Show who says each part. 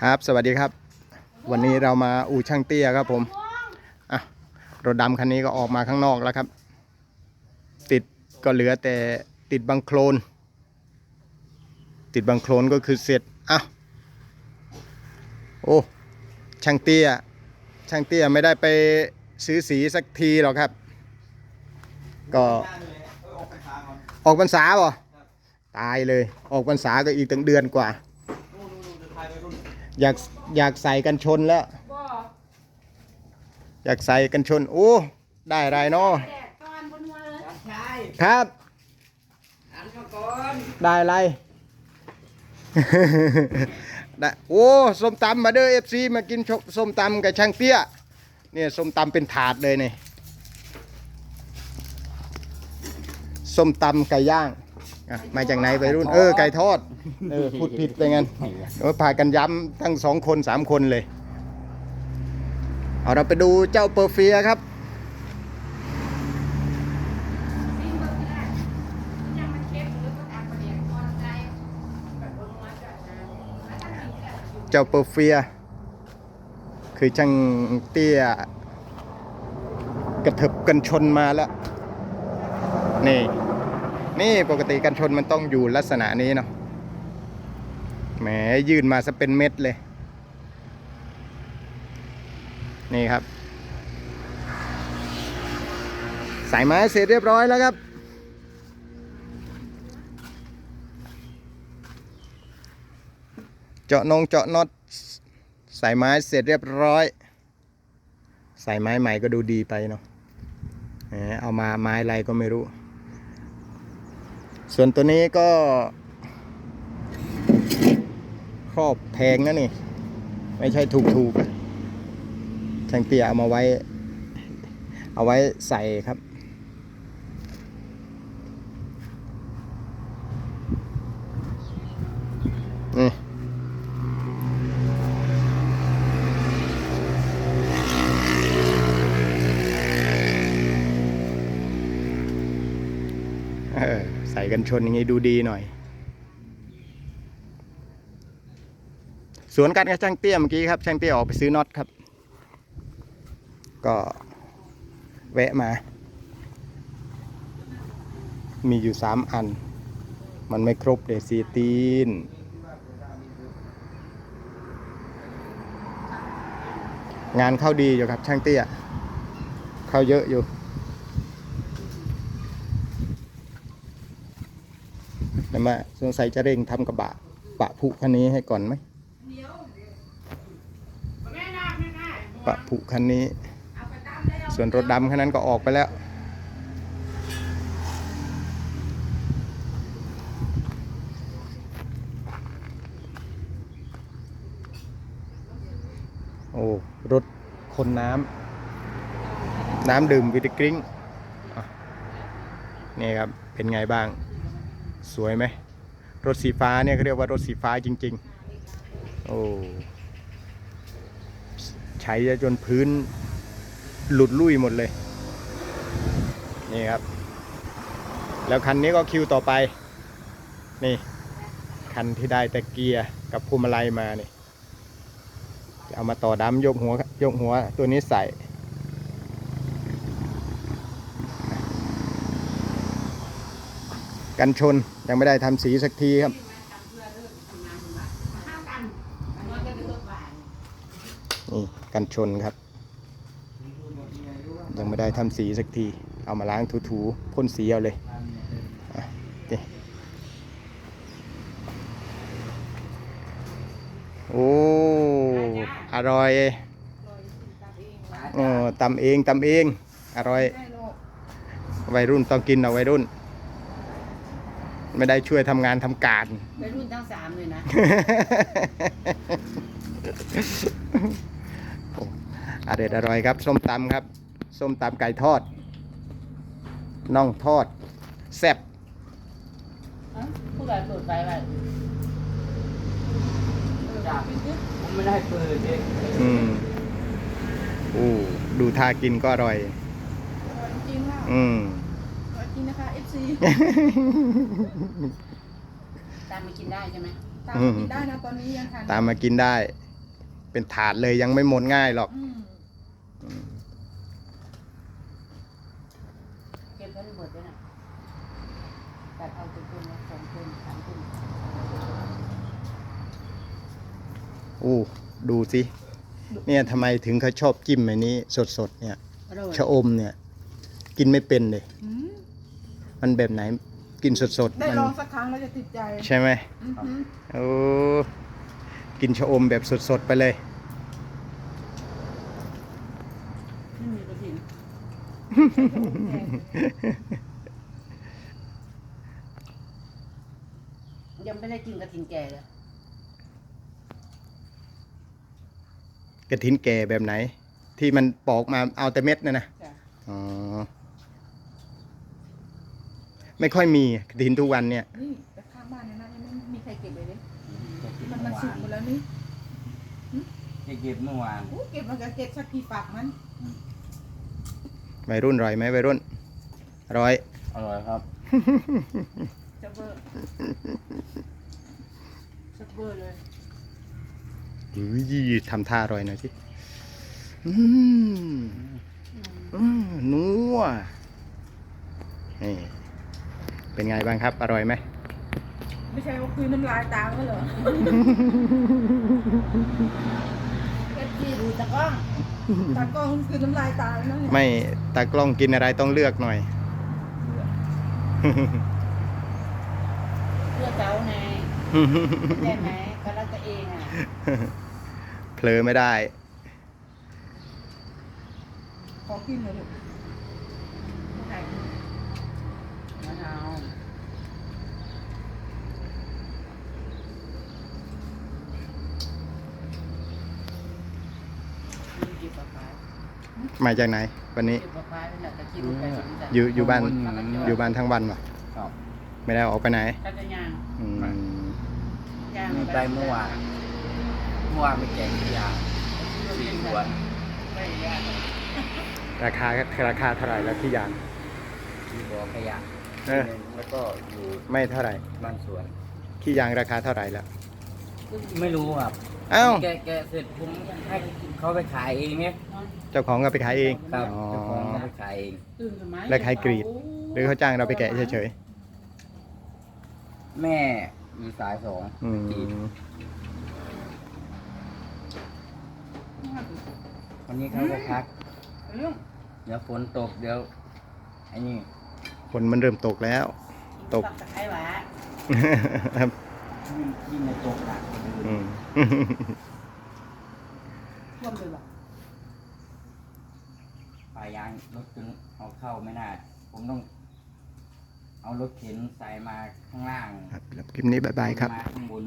Speaker 1: ครับ สวัสดีครับ วันนี้เรามาอู่ช่างเตี้ยครับผมอะรถดำคันนี้ก็ออกมาข้างนอกแล้วครับ ติดก็เหลือแต่ติดบังโคลน ติดบังโคลนก็คือเสร็จอะโอ้ช่างเตี้ย ช่างเตี้ยไม่ได้ไปซื้อสีสักทีหรอกครับ ก็ออกพรรษาบ่ตายเลย ออกพรรษาก็อีกตั้งเดือนกว่า อยากอยากใส่กันชนแล้วอยากใส่กันชน โอ้ ได้ไรเนาะ
Speaker 2: แดดก้อนบนหัวเลย
Speaker 3: ใช่
Speaker 1: ครับ
Speaker 3: หันมาก่อน
Speaker 1: ได้ไร ได้โอ้ส้มตำมาเด้อเอฟซีมากินชกส้มตำกับช่างเตี้ย เนี่ยส้มตำเป็นถาดเลยเนี่ยส้มตำไก่ย่าง อะมาจากไหนไปรุ่น เออ ไก่ทอด เออ พูดผิดไปงั้นเออพากันย้ำทั้งสองคนสามคนเลย เอาเราไปดูเจ้าเปอร์เฟียครับ
Speaker 2: ซิ่งเบิกแรกยังมันเค็มหรือมันอักประเดี๋ยวก้อนใจแบบบนหัวจะนะแล้วถ้ากินแบบอยู่
Speaker 1: เจ้าเปอร์เฟีย คือช่างเตี้ย กระเถิบกันชนมาแล้ว นี่ นี่ปกติกันชนมันต้องอยู่ลักษณะนี้เนาะแหมยื่นมาซะเป็นเม็ดเลย นี่ครับ สายไม้เสร็จเรียบร้อยแล้วครับ เจาะนงเจาะน็อตสายไม้เสร็จเรียบร้อย สายไม้ใหม่ก็ดูดีไปเนาะเอามาไม้อะไรก็ไม่รู้ ส่วนตัวนี้ก็ครอบแพงนะนี่ ไม่ใช่ถูกๆช่างเตียเอามาไว้ เอาไว้ใส่ครับ นี่ เออใส่ กันชนอย่างงี้ดูดีหน่อย สวนกันกับช่างเตี้ยเมื่อกี้ครับ ช่างเตี้ยออกไปซื้อน็อตครับ ก็แวะมา มีอยู่สามอัน มันไม่ครบเลยซีตีนงานเข้าดีอยู่ครับช่างเตี้ย เข้าเยอะอยู่ แต่มาสงสัยจะเร่งทำกระบะปะผุคันนี้ให้ก่อนไหมปะผุคันนี้ ส่วนรถดำคันนั้นก็ออกไปแล้วโอ้รถคนน้ำน้ำดื่มวิตกริ้งนี่ครับเป็นไงบ้าง สวยไหมรถสีฟ้าเนี่ยเขาเรียกว่ารถสีฟ้าจริง ๆ โอ้ใช้จนพื้นหลุดลุ่ยหมดเลย นี่ครับ แล้วคันนี้ก็คิวต่อไป นี่ คันที่ได้แต่เกียร์กับพวงมาลัยมานี่จะเอามาต่อดำยกหัวยกหัวตัวนี้ใส่ กันชนยังไม่ได้ทำสีสักทีครับ
Speaker 2: นี่กัน
Speaker 1: ชนครับ ยังไม่ได้ทำสีสักที เอามาล้างถูๆพ่นสีเอาเลยโอ้อร่อยเออตำเองตำเอง อร่อย วัยรุ่นต้องกินเอาวัยรุ่น ไม่ได้ช่วยทำงานทำการ
Speaker 2: ไปรุ่นทั้งสามเลยนะ
Speaker 1: โอ้อร่อยอร่อยครับ ส้มตำครับ ส้มตำไก่ทอด น่องทอด แซ่บ
Speaker 2: ผู้ใดเปิดไปไป
Speaker 3: จับผมไม่ได้เปิดเอง
Speaker 1: อืมอู้ดูท่ากินก็อร่อย
Speaker 2: จริงค่ะ
Speaker 1: อืม
Speaker 2: จริงนะคะ FC ตามไปกินได้ใช่ไหมตาม
Speaker 1: อืม
Speaker 2: กินได้นะตอนนี้ยังทาน
Speaker 1: ตามมากินได้ เป็นถาดเลยยังไม่หมดง่ายหรอก
Speaker 2: อืม
Speaker 1: อืม
Speaker 4: เก็บไว้ในเบิดด้วยนะแต่เอาตัวต้นนะสองต้นสามต้น
Speaker 1: อู้ดูสิเนี่ยทำไมถึงเขาชอบจิ้มอันนี้ สดๆเนี่ย
Speaker 4: อร่อย
Speaker 1: ชะอมเนี่ย กินไม่เป็นเลย
Speaker 2: อืม
Speaker 1: มันแบบไหนกินสดๆ
Speaker 2: ได้
Speaker 1: มัน
Speaker 2: ลองสักครั้งแล้วจะติดใจ
Speaker 1: ใช่ไหม
Speaker 2: อือหือ
Speaker 1: โอ้กินชะอมแบบสดๆไปเลย
Speaker 4: ไม่มีกระถิ่นยังไม่ได้กินกระถิ่นแก่เลย
Speaker 1: กระถินแก่แบบไหน ที่มันปอกมาเอาแต่เม็ดนะนะ
Speaker 4: จ้ะ
Speaker 1: อ๋อ ไม่ค่อยมีกระถินทุกวันเนี่ย
Speaker 2: นี่แต่ข้างบ้านเนี่ยนะยังไม่มีใครเก็บเลยเลย
Speaker 3: จะเก็บ
Speaker 2: มัน
Speaker 3: เมื่
Speaker 2: มัน
Speaker 3: อ
Speaker 2: สุ
Speaker 3: วากน
Speaker 2: หมดแล้วนี่
Speaker 3: จะเก็บเมื่อวาน
Speaker 2: โอ้เก็บมาก็เก็บสักกี่ฝักมัน
Speaker 1: วัยรุ่นอร่อยไหมวัยรุ่นอร่อย
Speaker 3: อร่อยครับ
Speaker 2: จะเบอร์
Speaker 4: สักเบอร์เลย
Speaker 1: อุ้ยทำท่าอร่อยหน่อยสิอืมอืมนัวนี่ เป็นไงบ้างครับ อร่อยไหม
Speaker 2: ไม่ใช่ว่าคืนน้ำลายตามก็เหรอ
Speaker 4: เอฟซีดูตะกล้อง
Speaker 2: ตากล้องคืนน้ำลายตามแล้วเนี่ย
Speaker 1: ไม่ตากล้องกินอะไรต้องเลือกหน่อย
Speaker 4: เพื่อเจ้าไงใช่ไหมก็รักตัวเองอะ
Speaker 1: เผลอไม่ได้
Speaker 2: ขอกินหน่อยลูกไม่ให้
Speaker 4: มะนาวมีเก็บปลาปลาย
Speaker 1: มาจากไหน วันนี้
Speaker 4: เก็บปลาปลายเป็นแบบตะกี้ลูกไก่สนใจ
Speaker 1: อยู่อยู่บ้าน
Speaker 3: ข้างบน
Speaker 1: อยู่บ้านทั้งวันวะ
Speaker 3: ครับ
Speaker 1: ไม่ได้ออกไปไหน
Speaker 4: ก็จะย่าง
Speaker 1: อืม
Speaker 4: ย่าง
Speaker 3: มีไปเมื่อวานเมื่อวานไปแจกที่ยาสี่สวน
Speaker 4: ไปย่าง
Speaker 1: ราคาราคาเท่าไหร่แล้วที่ยาง
Speaker 3: ที่บ่อขยะ
Speaker 1: เออ
Speaker 3: ที่หนึ่งแล้วก็อยู่
Speaker 1: ไม่เท่าไหร่
Speaker 3: บ้านสวน
Speaker 1: ที่ยางราคาเท่าไหร่แล้ว
Speaker 3: ไม่รู้ครับ
Speaker 1: เอ้า
Speaker 3: แกะแกะเสร็จผมให้เขาไปขายเองไง
Speaker 1: เจ้าของก็ไปขายเอง
Speaker 3: ครับ
Speaker 1: อ๋อ
Speaker 3: เจ้าของเขาไปขายเอง
Speaker 4: ตื่นทำไม
Speaker 1: แล้วใครกรีด หรือเขาจ้างเราไปแกะเฉย
Speaker 3: แม่มีสายสอง
Speaker 1: ๆอืม
Speaker 3: กรีดวันนี้เขาจะพัก
Speaker 4: เรื่อง
Speaker 3: เดี๋ยวฝนตกเดี๋ยวไอ้นี่
Speaker 1: ฝนมันเริ่มตกแล้ว ตก
Speaker 4: ตัตะไคร้หวะ
Speaker 1: ครับ
Speaker 3: ยิ่งยิ่งในตกหนัก
Speaker 1: อืม
Speaker 4: ท่วมเลยว่ะ
Speaker 3: ป่ายางรถจนเอาเข้าไม่ได้ผมต้อง เอารถเข็นใส่มาข้างล่าง
Speaker 1: ครับคลิปนี้บายบายครับ
Speaker 3: มาข้างบน